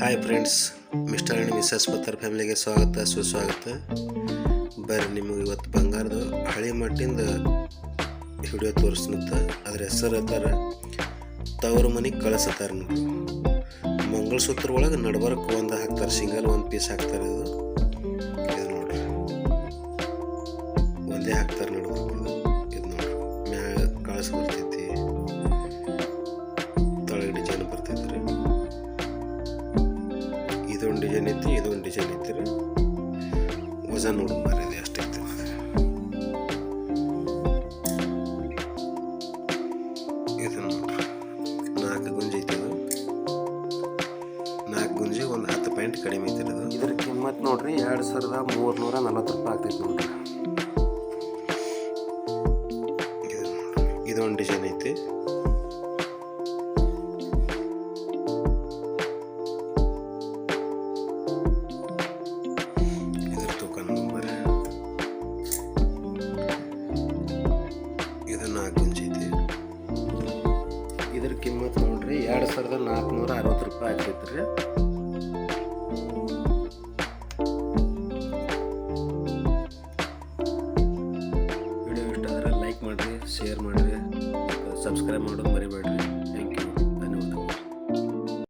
Hi friends mister and missus Pattar ಫ್ಯಾಮಿಲಿಗೆ ಸ್ವಾಗತ, ಸುಸ್ವಾಗತ. ಬರ್ರಿ ನಿಮಗೆ ಇವತ್ತು ಬಂಗಾರದ ಹಳೆ ಮಟ್ಟಿಂದ ವಿಡಿಯೋ ತೋರಿಸ್ನತ್ತ. ಅದ್ರ ಹೆಸರು ಅತ್ತಾರ ತವರು ಮನೆಗೆ ಕಳಿಸತ್ತಾರ ಮಂಗಳ ಮಂಗಳಸೂತ್ರ ಒಳಗೆ ನಡ್ಬರ್ಕ್ ಒಂದು ಹಾಕ್ತಾರೆ, ಸಿಂಗಲ್ ಒಂದು ಪೀಸ್ ಹಾಕ್ತಾರೆ ಇದು. ಇದು ನೋಡ್ರಿ. ಒಂದೇ ಹಾಕ್ತಾರೆ ನಡ್ಬರ್ಕ್ ಇದೊಂದು ಡಿಸೈನ್ ಐತಿ ಇದೊಂದು ಡಿಸೈನ್ ಐತಿ ರೀ ನೋಡಿ ನೋಡೋಣ ಬರ್ರಿ ಇದು ಎಷ್ಟೈತಿ ಇದು ನೋಡ್ರಿ ನಾಲ್ಕು ಗುಂಜಿ ಐತಿ ಇದು. ನಾಲ್ಕು ಗುಂಜಿ ಒಂದು ಹತ್ತು ಪಾಯಿಂಟ್ ಕಡಿಮೆ ಐತಿ ಇದು. ಇದ್ರ ಕಿಮ್ಮತ್ ನೋಡ್ರಿ ಎರಡು ಸಾವಿರದ ಮೂರ್ನೂರ ನಲ್ವತ್ತು ರೂಪಾಯಿ ಆಗ್ತೈತಿ ನೋಡ್ರಿ. ಇದೊಂದು ಡಿಸೈನ್ ಐತಿ ನಾಲ್ಕು ಗುಂಜಿ ಐತಿ. ಇದ್ರ ಕಿಮ್ಮತ್ ನೋಡ್ರಿ, ಎರಡು ಸಾವಿರದ ನಾಲ್ಕುನೂರ ಅರವತ್ತು ರೂಪಾಯಿ ಆಗ್ತೈತಿ ರೀ ವಿಡಿಯೋ ಇಷ್ಟ ಆದರೆ ಲೈಕ್ ಮಾಡಿರಿ ಶೇರ್ ಮಾಡಿರಿ ಸಬ್ಸ್ಕ್ರೈಬ್ ಮಾಡೋದು ಮರಿಬೇಡ್ರಿ.